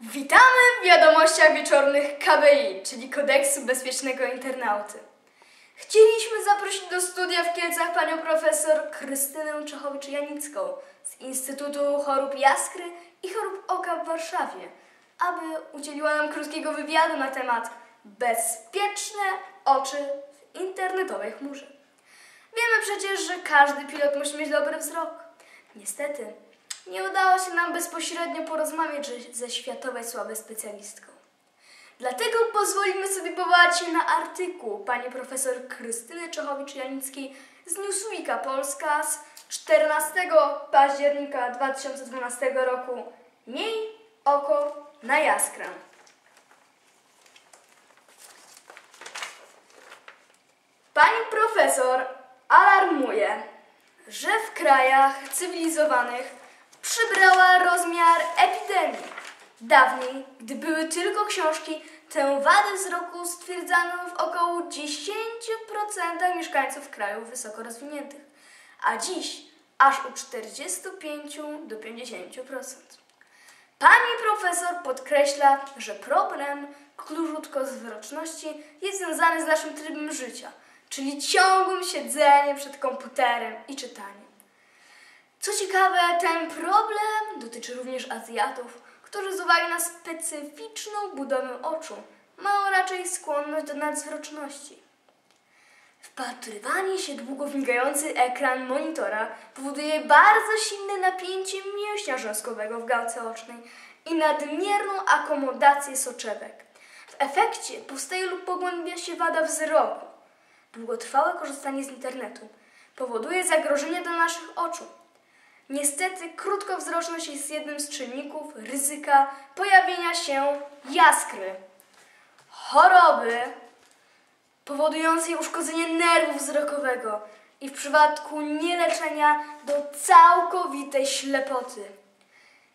Witamy w wiadomościach wieczornych KBI, czyli Kodeksu Bezpiecznego Internauty. Chcieliśmy zaprosić do studia w Kielcach panią profesor Krystynę Czechowicz-Janicką z Instytutu Chorób Jaskry i Chorób Oka w Warszawie, aby udzieliła nam krótkiego wywiadu na temat bezpieczne oczy w internetowej chmurze. Wiemy przecież, że każdy pilot musi mieć dobry wzrok. Niestety, nie udało się nam bezpośrednio porozmawiać ze światowej sławy specjalistką. Dlatego pozwolimy sobie powołać się na artykuł pani profesor Krystyny Czechowicz-Janickiej z Newsweeka Polska z 14 października 2012 roku. Miej oko na jaskrę. Pani profesor alarmuje, że w krajach cywilizowanych przybrała rozmiar epidemii. Dawniej, gdy były tylko książki, tę wadę wzroku stwierdzano w około 10% mieszkańców krajów wysoko rozwiniętych, a dziś aż u 45 do 50%. Pani profesor podkreśla, że problem krótkowzroczności jest związany z naszym trybem życia, czyli ciągłym siedzeniem przed komputerem i czytaniem. Co ciekawe, ten problem dotyczy również Azjatów, którzy z uwagi na specyficzną budowę oczu mają raczej skłonność do nadzwroczności. Wpatrywanie się długo w migający ekran monitora powoduje bardzo silne napięcie mięśnia rzęskowego w gałce ocznej i nadmierną akomodację soczewek. W efekcie powstaje lub pogłębia się wada wzroku. Długotrwałe korzystanie z internetu powoduje zagrożenie dla naszych oczu. Niestety krótkowzroczność jest jednym z czynników ryzyka pojawienia się jaskry, choroby powodującej uszkodzenie nerwu wzrokowego i w przypadku nieleczenia do całkowitej ślepoty.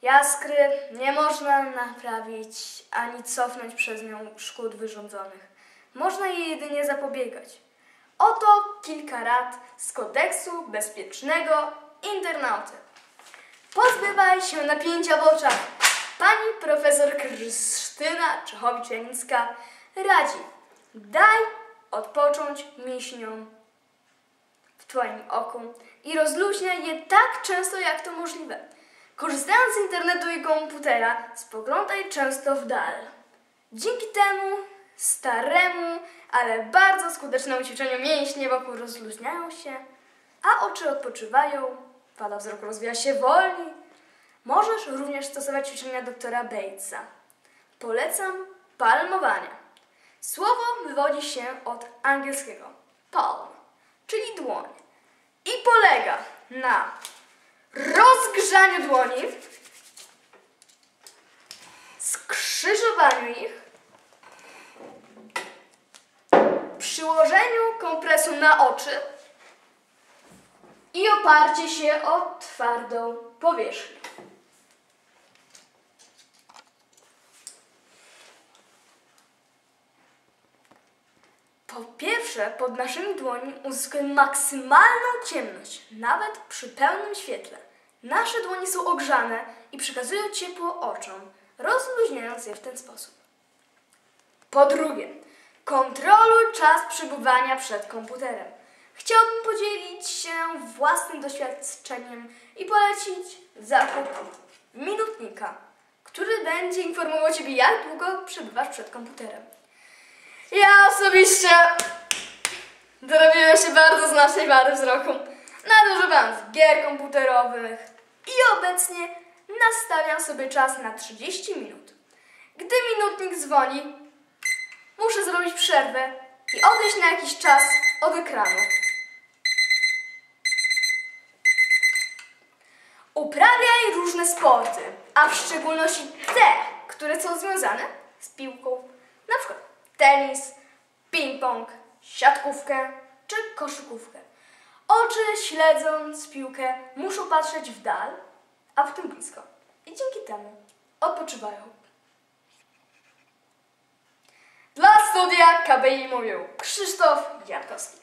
Jaskry nie można naprawić ani cofnąć przez nią szkód wyrządzonych. Można jej jedynie zapobiegać. Oto kilka rad z kodeksu bezpiecznego internauty. Pozbywaj się napięcia w oczach. Pani profesor Krystyna Czechowicz-Janicka radzi. Daj odpocząć mięśniom w Twoim oku i rozluźniaj je tak często, jak to możliwe. Korzystając z internetu i komputera, spoglądaj często w dal. Dzięki temu staremu, ale bardzo skutecznemu ćwiczeniu mięśnie wokół rozluźniają się, a oczy odpoczywają, wada wzroku rozwija się wolniej. Możesz również stosować ćwiczenia doktora Batesa. Polecam palmowanie. Słowo wywodzi się od angielskiego palm, czyli dłoń i polega na rozgrzaniu dłoni, skrzyżowaniu ich, przyłożeniu kompresu na oczy i oparcie się o twardą powierzchnię. Po pierwsze, pod naszymi dłońmi uzyskujemy maksymalną ciemność, nawet przy pełnym świetle. Nasze dłonie są ogrzane i przekazują ciepło oczom, rozluźniając je w ten sposób. Po drugie, kontroluj czas przebywania przed komputerem. Chciałbym podzielić się własnym doświadczeniem i polecić zakup minutnika, który będzie informował Ciebie, jak długo przebywasz przed komputerem. Ja osobiście dorobiłem się bardzo znacznej wady wzroku. Nadużywam gier komputerowych i obecnie nastawiam sobie czas na 30 minut. Gdy minutnik dzwoni, muszę zrobić przerwę i odejść na jakiś czas od ekranu. Uprawiaj różne sporty, a w szczególności te, które są związane z piłką. Na przykład tenis, ping-pong, siatkówkę czy koszykówkę. Oczy śledząc piłkę muszą patrzeć w dal, a potem blisko. I dzięki temu odpoczywają. Dla studia KBI mówił Krzysztof Jarkowski.